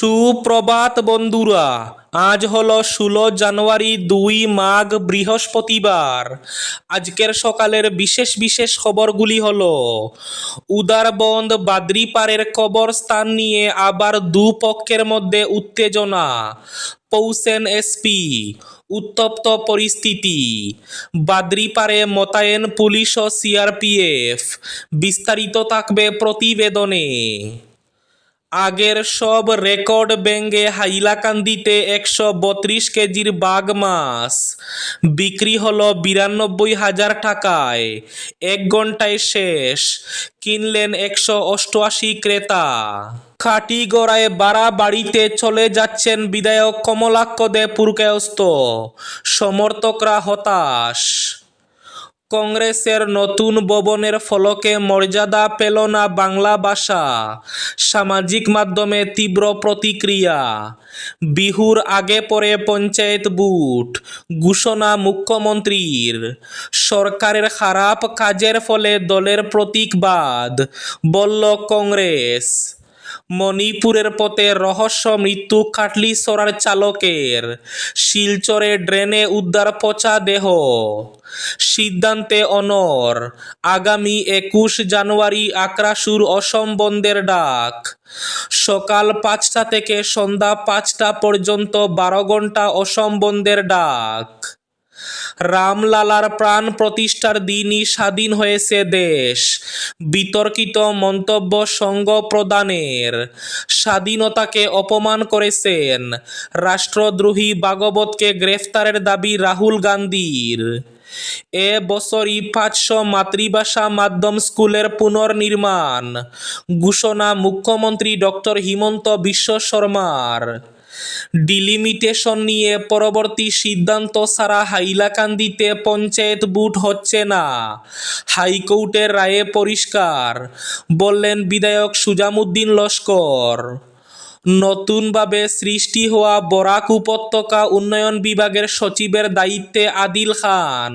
সুপ্রভাত বন্ধুরা, আজ হলো ষোলো জানুয়ারি দুই মাঘ বৃহস্পতিবার। আজকের সকালের বিশেষ বিশেষ খবরগুলি হলো, উদারবন্দ বাদ্রিপাড়ের কবরস্থান নিয়ে আবার দুপক্ষের মধ্যে উত্তেজনা, পৌঁছেন এসপি, উত্তপ্ত পরিস্থিতি, বাদ্রিপাড়ে মোতায়েন পুলিশ ও সিআরপিএফ, বিস্তারিত থাকবে প্রতিবেদনে। আগের সব রেকর্ড ভেঙে হাইলাকান্দিতে একশো বত্রিশ কেজির বাঘ মাছ। বিক্রি হলো বিরানব্বই হাজার টাকায়। এক ঘন্টায় শেষ। কিনলেন একশো অষ্টআশি ক্রেতা। খাটিগড়ায় বাড়া বাড়িতে চলে যাচ্ছেন বিধায়ক কমলাক্ষ দে সমর্থকরা হতাশ। কংগ্রেসের নতুন ভবনের ফলকে মর্যাদা পেল না বাংলা ভাষা। সামাজিক মাধ্যমে তীব্র প্রতিক্রিয়া। বিহুর আগে পরে পঞ্চায়েত বুট, ঘোষণা মুখ্যমন্ত্রীর। সরকারের খারাপ কাজের ফলে দলের প্রতীকবাদ, বলল কংগ্রেস। মণিপুরের পথে রহস্য মৃত্যু কাটলি সরার চালকের। শিলচরে ড্রেনে উদ্ধার পচা দেহ। সিদ্ধান্তে অনর। আগামী একুশ জানুয়ারি আক্রাসুর অসম বন্ধের ডাক। সকাল পাঁচটা থেকে সন্ধ্যা পাঁচটা পর্যন্ত বারো ঘণ্টা অসম বন্ধের ডাক। রামলালার প্রাণ প্রতিষ্ঠার দিনই স্বাধীন হয়েছে দেশ। বিতর্কিত মন্তব্য সঙ্গ প্রদানের স্বাধীনতাকে অপমান করেছেন রাষ্ট্রদ্রোহী ভাগবতকে গ্রেফতারের দাবি রাহুল গান্ধীর। এ বছরই পাঁচশো মাতৃভাষা মাধ্যম স্কুলের পুনর্নির্মাণ, ঘোষণা মুখ্যমন্ত্রী ডক্টর হিমন্ত বিশ্ব শর্মার। ডিলিমিটেশন নিয়ে পরবর্তী সিদ্ধান্ত ছাড়া হাইলাকান্দিতে পঞ্চায়েত বুট হচ্ছে না। হাইকোর্টের রায়ে পরিষ্কার, বললেন বিধায়ক সুজামুদ্দিন লস্কর। নতুনভাবে সৃষ্টি হওয়া বরাক উপত্যকা উন্নয়ন বিভাগের সচিবের দায়িত্বে আদিল খান।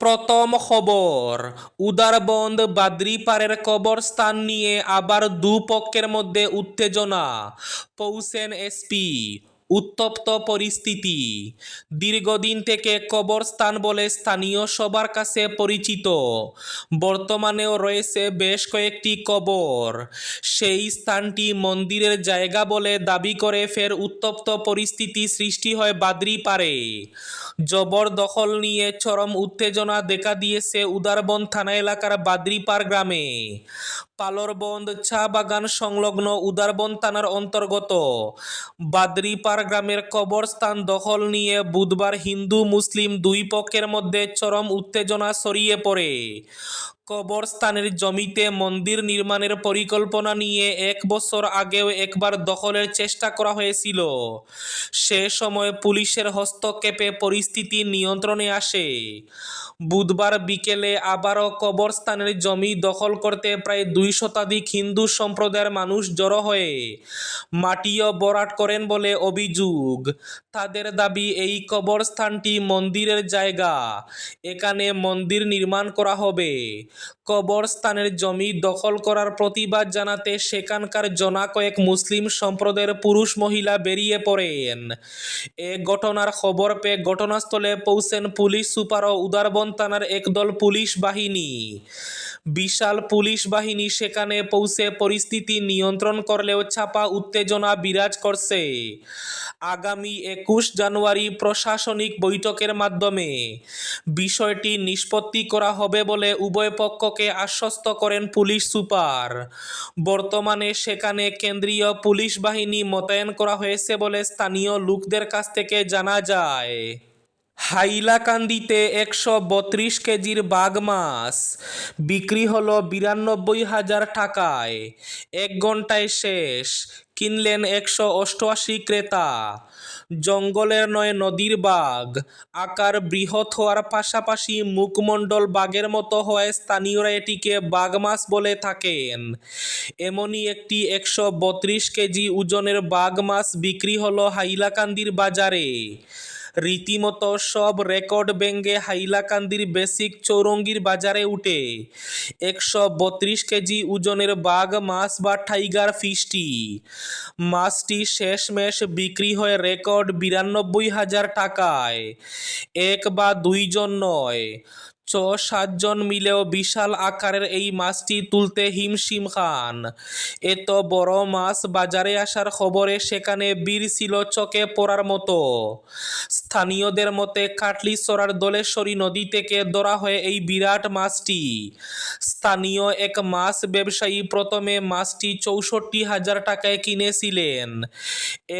প্রথম খবর উদারবন্দ বাদ্রিপাড়ের কবরস্থান নিয়ে আবার দুপক্ষের মধ্যে উত্তেজনা পৌঁছেন এসপি উত্তপ্ত পরিস্থিতি। দীর্ঘদিন থেকে কবরস্থান বলে স্থানীয় সবার কাছে পরিচিত। বর্তমানেও রয়েছে বেশ কয়েকটি কবর। সেই স্থানটি মন্দিরের জায়গা বলে দাবি করে ফের উত্তপ্ত পরিস্থিতি সৃষ্টি হয় বাদ্রিপাড়ে জবরদখল নিয়ে চরম উত্তেজনা দেখা দিয়েছে উদারবন থানা এলাকার বাদ্রিপাড় গ্রামে। পালরবন্দ চা বাগান সংলগ্ন উদারবন থানার অন্তর্গত। বাদ্রিপাড় গ্রামের কবরস্থান দখল নিয়ে বুধবার হিন্দু, মুসলিম দুই পক্ষের মধ্যে চরম উত্তেজনা ছড়িয়ে পড়ে। কবরস্থানের জমিতে মন্দির নির্মাণের পরিকল্পনা নিয়ে এক বছর আগেও একবার দখলের চেষ্টা করা হয়েছিল। সে সময় পুলিশের হস্তক্ষেপে পরিস্থিতি নিয়ন্ত্রণে আসে। বুধবার বিকেলে আবারও কবরস্থানের জমি দখল করতে প্রায় দুই শতাধিক হিন্দু সম্প্রদায়ের মানুষ জড়ো হয়ে মাটিও বরাট করেন বলে অভিযোগ। তাদের দাবি, এই কবরস্থানটি মন্দিরের জায়গা। এখানে মন্দির নির্মাণ করা হবে। কবরস্থানের জমি দখল করার প্রতিবাদ জানাতে সেখানকার জনা কয়েক মুসলিম সম্প্রদায়ের পুরুষ মহিলা বেরিয়ে পড়েন। এ ঘটনার খবর পেয়ে ঘটনাস্থলে পৌঁছেন পুলিশ সুপার ও উদারবন থানার একদল পুলিশ বাহিনী। বিশাল পুলিশ বাহিনী সেখানে পৌঁছে পরিস্থিতি নিয়ন্ত্রণ করলেও ছাপা উত্তেজনা বিরাজ করছে। আগামী একুশ জানুয়ারি প্রশাসনিক বৈঠকের মাধ্যমে বিষয়টি নিষ্পত্তি করা হবে বলে উভয় পক্ষকে আশ্বস্ত করেন পুলিশ সুপার। বর্তমানে সেখানে কেন্দ্রীয় পুলিশ বাহিনী মোতায়েন করা হয়েছে বলে স্থানীয় লোকদের কাছ থেকে জানা যায়। হাইলাকান্দিতে একশো বত্রিশ কেজির বাঘ মাছ বিক্রি হলো বিরানব্বই হাজার টাকায়। এক ঘন্টায় শেষ। কিনলেন একশো অষ্টআশি ক্রেতা। জঙ্গলের নয় নদীর বাঘ। আকার বৃহৎ হওয়ার পাশাপাশি মুখমণ্ডল বাঘের মতো হওয়ায় স্থানীয়রা এটিকে বাঘ মাছ বলে থাকেন। এমনই একটি একশো বত্রিশ কেজি ওজনের বাঘ মাছ বিক্রি হলো হাইলাকান্দির বাজারে। রীতিমতো সব রেকর্ড ভেঙে হাইলাকান্দির বেসিক চৌরঙ্গির বাজারে উঠে। একশো বত্রিশ কেজি ওজনের বাঘ, মাছ বা টাইগার ফিশটি। মাছটি শেষমেশ বিক্রি হয় রেকর্ড বিরানব্বই হাজার টাকায়। এক বা দুইজন নয়। সাতজন মিলেও বিশাল আকারের এই মাছটি তুলতে হিমশিম খান। এত বড় মাছ বাজারে আসার খবরে সেখানে বীর ছিল চোখে পড়ার মতো। স্থানীয়দের মতে কাটলিসরার দলেশ্বরী নদী থেকে ধরা হয় এই বিরাট মাছটি। স্থানীয় এক মাছ ব্যবসায়ী প্রথমে মাছটি চৌষট্টি হাজার টাকায় কিনেছিলেন।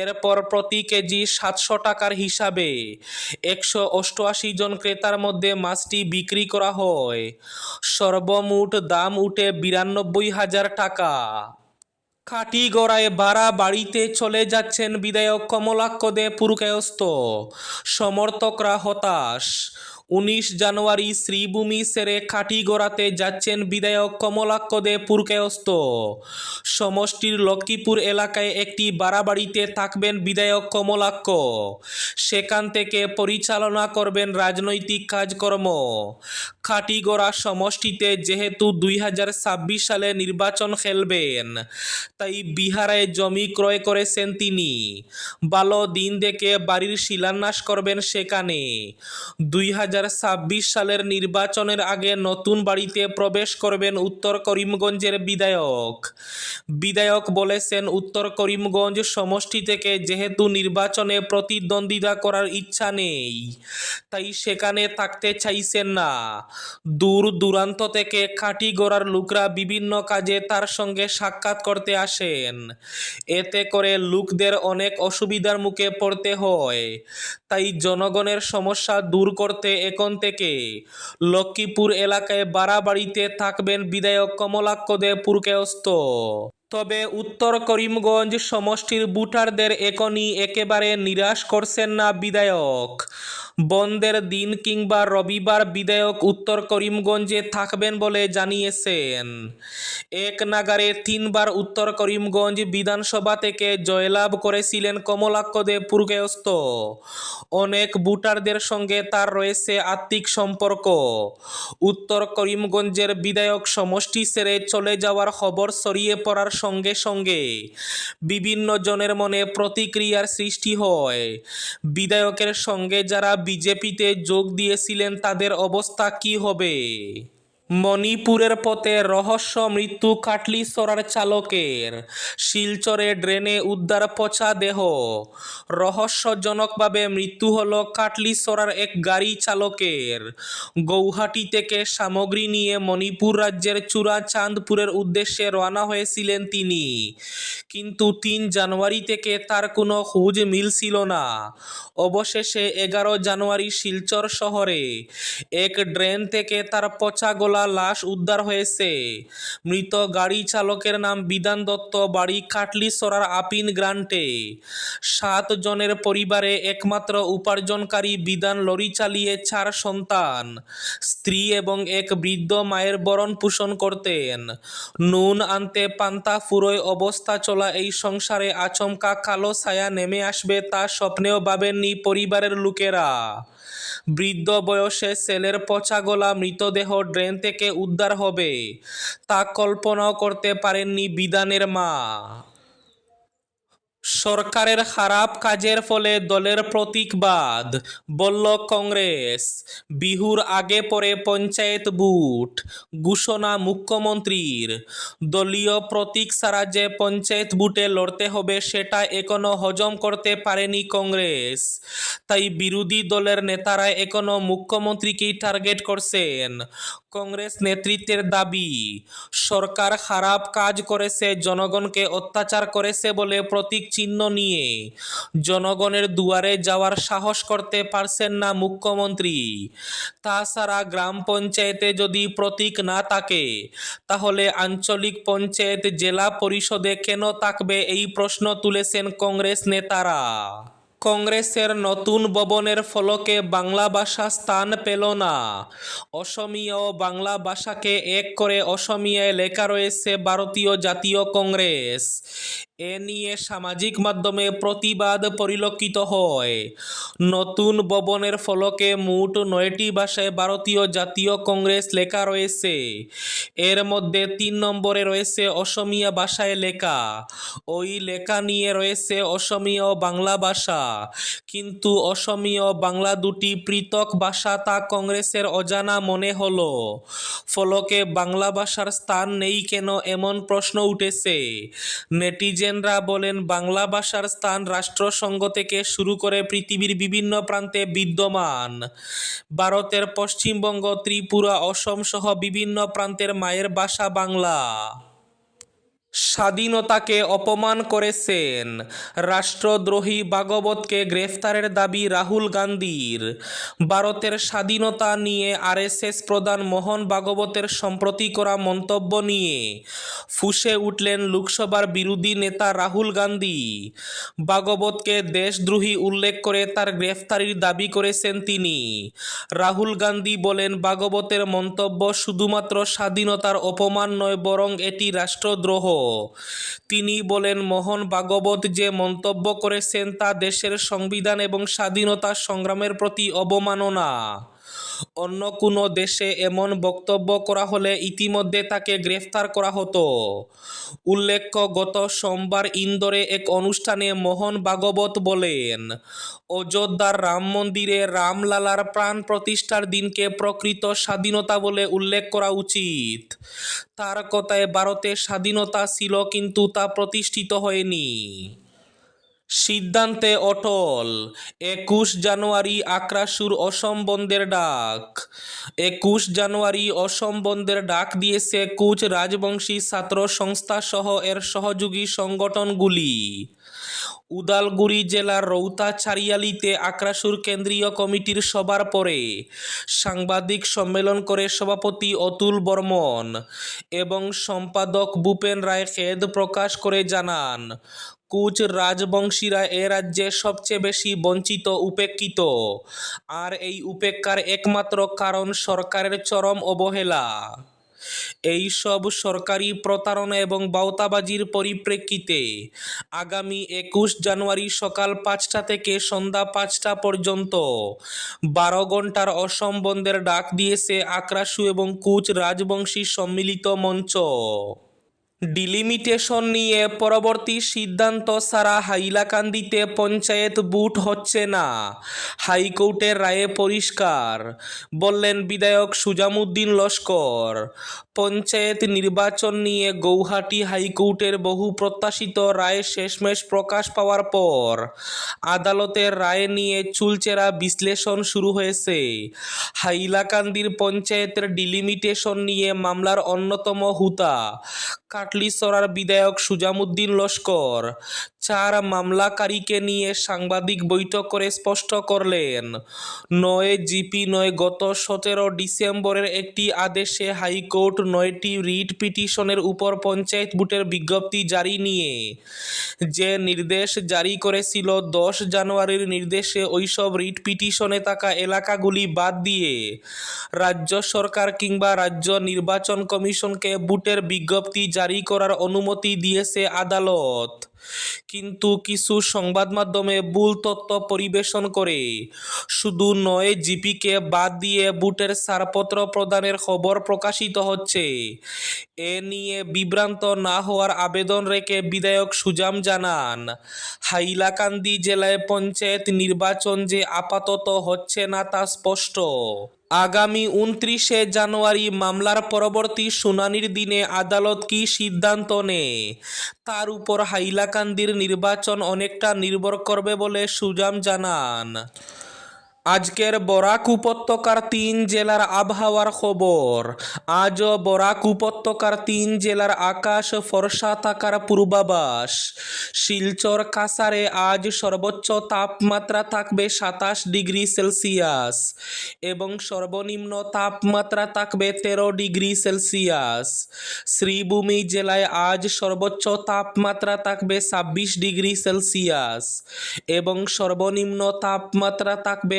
এরপর প্রতি কেজি সাতশো টাকার হিসাবে একশো অষ্টআশি জন ক্রেতার মধ্যে মাছটি বিক্রি করা হয়। সর্বমোট দাম উঠে বিরানব্বই হাজার টাকা। খাটি গড়ায় বাড়া বাড়িতে চলে যাচ্ছেন বিধায়ক কমলাক্ষ দে পুরকায়স্ত সমর্থকরা হতাশ। উনিশ জানুয়ারি শ্রীভূমি সেরে কাটিগড়াতে যাচ্ছেন বিধায়ক কমলাক্ষ দে পুরকায়স্ত সমষ্টির লক্ষ্মীপুর এলাকায় একটি বাড়াবাড়িতে থাকবেন বিধায়ক কমলাক্ষ সেখান থেকে পরিচালনা করবেন রাজনৈতিক কাজকর্ম। খাটিগড়া সমষ্টিতে যেহেতু দুই হাজার ছাব্বিশ সালে নির্বাচন খেলবেন, তাই বিহারে জমি ক্রয় করেছেন তিনি। ভালো দিন দেখে বাড়ির শিলান্যাস করবেন সেখানে। দুই হাজার ছাব্বিশ সালের নির্বাচনের আগে নতুন বাড়িতে প্রবেশ করবেন উত্তর করিমগঞ্জের বিধায়ক। বিধায়ক বলেছেন, উত্তর করিমগঞ্জ সমষ্টি থেকে যেহেতু নির্বাচনে প্রতিদ্বন্দ্বিতা করার ইচ্ছা নেই, তাই সেখানে থাকতে চাইছেন না। দূর দূরান্ত থেকে খাঁটি গোড়ার লোকরা বিভিন্ন কাজে তার সঙ্গে সাক্ষাৎ করতে আসেন। এতে করে লোকদের অনেক অসুবিধার মুখে পড়তে হয়। তাই জনগণের সমস্যা দূর করতে এখন থেকে লক্ষ্মীপুর এলাকায় বাড়াবাড়িতে থাকবেন বিধায়ক কমলাক্ষ দে তবে উত্তর করিমগঞ্জ সমষ্টির বুটারদের এখনই একেবারে নিরাশ করছেন না বিধায়ক। বন্ধের দিন কিংবা রবিবার বিধায়ক উত্তর করিমগঞ্জে থাকবেন বলে জানিয়েছেন। এক নাগারে তিনবার উত্তর করিমগঞ্জ বিধানসভা থেকে জয়লাভ করেছিলেন কমলাক্ষ দেব পুরগেয়স্ত অনেক ভোটারদের সঙ্গে তার রয়েছে আত্মিক সম্পর্ক। উত্তর করিমগঞ্জের বিধায়ক সমষ্টি সেরে চলে যাওয়ার খবর ছড়িয়ে পড়ার সঙ্গে সঙ্গে বিভিন্ন জনের মনে প্রতিক্রিয়ার সৃষ্টি হয়। বিধায়কের সঙ্গে যারা বিজেপিতে যোগ দিয়েছিলেন তাদের অবস্থা কী হবে? মণিপুরের পথে রহস্য মৃত্যু কাটলিসরার চালকের। শিলচরে ড্রেনে উদ্ধার পচা দেহ। রহস্যজনকভাবে মৃত্যু হল কাটলিসরার এক গাড়ি চালকের। গৌহাটি থেকে সামগ্রী নিয়ে মণিপুর রাজ্যের চূড়া চাঁদপুরের উদ্দেশ্যে রওনা হয়েছিলেন তিনি। কিন্তু তিন জানুয়ারি থেকে তার কোনো খোঁজ মিলছিল না। অবশেষে এগারো জানুয়ারি শিলচর শহরে এক ড্রেন থেকে তার পচা গোলা লাশ উদ্ধার হয়েছে। মৃত গাড়ি চালকের নাম বিধান দত্ত, বাড়ি কাটলি সরার আপিন গ্রান্টে। সাত জনের পরিবারে একমাত্র উপার্জনকারী বিধান লরি চালিয়ে চার সন্তান, স্ত্রী এবং এক বৃদ্ধ মায়ের বরণ পোষণ করতেন। নুন আনতে পান্তা ফুরোয় অবস্থা চলা এই সংসারে আচমকা কালো ছায়া নেমে আসবে তা স্বপ্নেও ভাবেননি পরিবারের লোকেরা। বৃদ্ধ বয়সে ছেলের পচা গলা, মৃতদেহ ড্রেন থেকে উদ্ধার হবে। তা কল্পনাও করতে পারেননি বিধানের মা। সরকারের খারাপ কাজের ফলে দলের প্রতীকবাদ, বলল কংগ্রেস। বিহুর আগে পরে পঞ্চায়েত বুট, ঘোষণা মুখ্যমন্ত্রীর। দলীয় প্রতীক ছাড়া যে পঞ্চায়েত বুটে লড়তে হবে সেটা এখনও হজম করতে পারেনি কংগ্রেস। তাই বিরোধী দলের নেতারা এখনও মুখ্যমন্ত্রীকেই টার্গেট করছেন। কংগ্রেস নেতৃত্বের দাবি, সরকার খারাপ কাজ করেছে, জনগণকে অত্যাচার করেছে বলে প্রতীক চিহ্ন নিয়ে, জনগণের দুয়ারে যাওয়ার সাহস করতে পারছেন না মুখ্যমন্ত্রী। তাছাড়া গ্রাম পঞ্চায়েতে যদি প্রতীক না থাকে, তাহলে আঞ্চলিক পঞ্চায়েত জেলা পরিষদে কেন থাকবে এই প্রশ্ন তুলেছেন কংগ্রেস নেতারা? কংগ্রেসের নতুন ভবনের ফলকে বাংলা ভাষা স্থান পেল না। অসমীয় ও বাংলা ভাষাকে এক করে অসমীয়ায় লেখা রয়েছে ভারতীয় জাতীয় কংগ্রেস। এ নিয়ে সামাজিক মাধ্যমে প্রতিবাদ পরিলক্ষিত হয়। নতুন ভবনের ফলকে মোট নয়টি ভাষায় ভারতীয় জাতীয় কংগ্রেস লেখা রয়েছে। এর মধ্যে তিন নম্বরে রয়েছে অসমীয়া ভাষায় লেখা। ওই লেখা নিয়ে রয়েছে অসমীয়া বাংলা ভাষা। কিন্তু অসমীয়া বাংলা দুটি পৃথক ভাষা তা কংগ্রেসের অজানা মনে হলো। ফলকে বাংলা ভাষার স্থান নেই কেন এমন প্রশ্ন উঠেছে। নেটিজেনরা বলেন, বাংলা ভাষার স্থান রাষ্ট্রসংঘ থেকে শুরু করে পৃথিবীর বিভিন্ন প্রান্তে বিদ্যমান। ভারতের পশ্চিমবঙ্গ, ত্রিপুরা, অসম সহ বিভিন্ন প্রান্তের মায়ের ভাষা বাংলা। স্বাধীনতাকে অপমান করেছেন। রাষ্ট্রদ্রোহী ভাগবতকে গ্রেফতারের দাবি রাহুল গান্ধীর। ভারতের স্বাধীনতা নিয়ে আরএসএস প্রধান মোহন ভাগবতের সম্প্রতি করা মন্তব্য নিয়ে ফুঁসে উঠলেন লোকসভার বিরোধী নেতা রাহুল গান্ধী। ভাগবতকে দেশদ্রোহী উল্লেখ করে তার গ্রেফতারির দাবি করেছেন তিনি। রাহুল গান্ধী বলেন, ভাগবতের মন্তব্য শুধুমাত্র স্বাধীনতার অপমান নয়, বরং এটি রাষ্ট্রদ্রোহ। তিনি বলেন, মোহন ভাগবত যে মন্তব্য করেছেন তা দেশের সংবিধান এবং স্বাধীনতা সংগ্রামের প্রতি অবমাননা। অন্য কোনো দেশে এমন বক্তব্য করা হলে ইতিমধ্যে তাকে গ্রেফতার করা হতো। উল্লেখ্য, গত সোমবার ইন্দোরে এক অনুষ্ঠানে মোহন ভাগবত বলেন, অযোধ্যার রাম মন্দিরে রামলালার প্রাণ প্রতিষ্ঠার দিনকে প্রকৃত স্বাধীনতা বলে উল্লেখ করা উচিত। তার কথায় ভারতের স্বাধীনতা ছিল কিন্তু তা প্রতিষ্ঠিত হয়নি। সিদ্ধান্তে অটল। একুশ জানুয়ারি আক্রাসুর অসম বন্ধের ডাক। একুশ জানুয়ারি অসম বন্ধের ডাক দিয়েছে কুচ রাজবংশী ছাত্র সংস্থা সহ এর সহযোগী সংগঠনগুলি। উদালগুড়ি জেলার রৌতা চারিয়ালিতে আক্রাসুর কেন্দ্রীয় কমিটির সবার পরে সাংবাদিক সম্মেলন করে সভাপতি অতুল বর্মন এবং সম্পাদক ভূপেন রায় খেদ প্রকাশ করে জানান কুচ রাজবংশীরা এ রাজ্যে সবচেয়ে বেশি বঞ্চিত, উপেক্ষিত। আর এই উপেক্ষার একমাত্র কারণ সরকারের চরম অবহেলা। এই সব সরকারি প্রতারণা এবং বাউতাবাজির পরিপ্রেক্ষিতে আগামী একুশ জানুয়ারি সকাল পাঁচটা থেকে সন্ধ্যা পাঁচটা পর্যন্ত বারো ঘণ্টার অসম বন্ধের ডাক দিয়েছে আক্রাসু এবং কুচ রাজবংশী সম্মিলিত মঞ্চ। ডিলিমিটেশন নিয়ে পরবর্তী সিদ্ধান্ত সারা হাইলাকান্দিতে পঞ্চায়েত বুট হচ্ছে না। হাইকোর্টের রায়ে পরিষ্কার, বললেন বিধায়ক সুজামুদ্দিন লস্কর। পঞ্চায়েত নির্বাচন নিয়ে গৌহাটি হাইকোর্টের বহু প্রত্যাশিত রায় শেষমেশ প্রকাশ পাওয়ার পর আদালতের রায় নিয়ে চুলচেরা বিশ্লেষণ শুরু হয়েছে। হাইলাকান্দির পঞ্চায়েতের ডিলিমিটেশন নিয়ে মামলার অন্যতম হুতা কাটলিসরার বিধায়ক সুজামুদ্দিন লস্কর চার মামলাকারীকে নিয়ে সাংবাদিক বৈঠক করে স্পষ্ট করলেন, নয় জিপি নয়, গত সতেরো ডিসেম্বরের একটি আদেশে হাইকোর্ট নয়টি রিট পিটিশনের উপর পঞ্চায়েত বুটের বিজ্ঞপ্তি জারি নিয়ে যে নির্দেশ জারি করেছিল দশ জানুয়ারির নির্দেশে ওইসব রিট পিটিশনে থাকা এলাকাগুলি বাদ দিয়ে রাজ্য সরকার কিংবা রাজ্য নির্বাচন কমিশনকে বুটের বিজ্ঞপ্তি জারি করার অনুমতি দিয়েছে আদালত। কিন্তু কিছু সংবাদ মাধ্যমে ভুল তথ্য পরিবেশন করে। শুধু নয়, জিপিকে বাদ দিয়ে বুটের ছাড়পত্র প্রদানের খবর প্রকাশিত হচ্ছে। এ নিয়ে বিভ্রান্ত না হওয়ার আবেদন রেখে বিধায়ক সুজাম জানান, হাইলাকান্দি জেলায় পঞ্চায়েত নির্বাচন যে আপাতত হচ্ছে না তা স্পষ্ট। আগামী উনত্রিশে জানুয়ারি মামলার পরবর্তী শুনানির দিনে আদালত কি সিদ্ধান্ত নেয়? তার উপর হাইলাকান্দির নির্বাচন অনেকটা নির্ভর করবে বলে সুজাম জানান। আজকের বরাক উপত্যকার তিন জেলার আবহাওয়ার খবর। আজও বরাক উপত্যকার তিন জেলার আকাশ ফর্সা থাকার পূর্বাভাস। শিলচর কাসারে আজ সর্বোচ্চ তাপমাত্রা থাকবে সাতাশ ডিগ্রি সেলসিয়াস এবং সর্বনিম্ন তাপমাত্রা থাকবে তেরো ডিগ্রি সেলসিয়াস। শ্রীভূমি জেলায় আজ সর্বোচ্চ তাপমাত্রা থাকবে ছাব্বিশ ডিগ্রি সেলসিয়াস এবং সর্বনিম্ন তাপমাত্রা থাকবে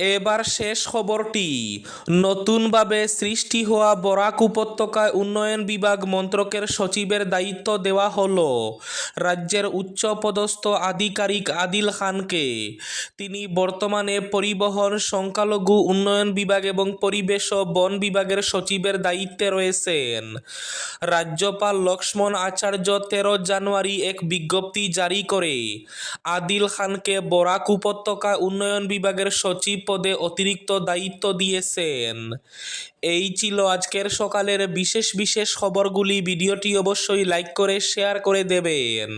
এবার শেষ খবরটি। নতুনভাবে সৃষ্টি হওয়া বরাক উপত্যকায় উন্নয়ন বিভাগ মন্ত্রকের সচিবের দায়িত্ব দেওয়া হলো। রাজ্যের উচ্চপদস্থ আধিকারিক আদিল খানকে। তিনি বর্তমানে পরিবহন, সংখ্যালঘু উন্নয়ন বিভাগ এবং পরিবেশ ও বন বিভাগের সচিবের দায়িত্বে রয়েছেন। রাজ্যপাল লক্ষ্মণ আচার্য তেরো জানুয়ারি এক বিজ্ঞপ্তি জারি করে। আদিল খানকে বরাক উপত্যকা উন্নয়ন বিভাগের সচিব পদে অতিরিক্ত দায়িত্ব দিয়েছেন। এই ছিল আজকের সকালের বিশেষ বিশেষ খবরগুলি। ভিডিওটি অবশ্যই লাইক করে, শেয়ার করে দেবেন।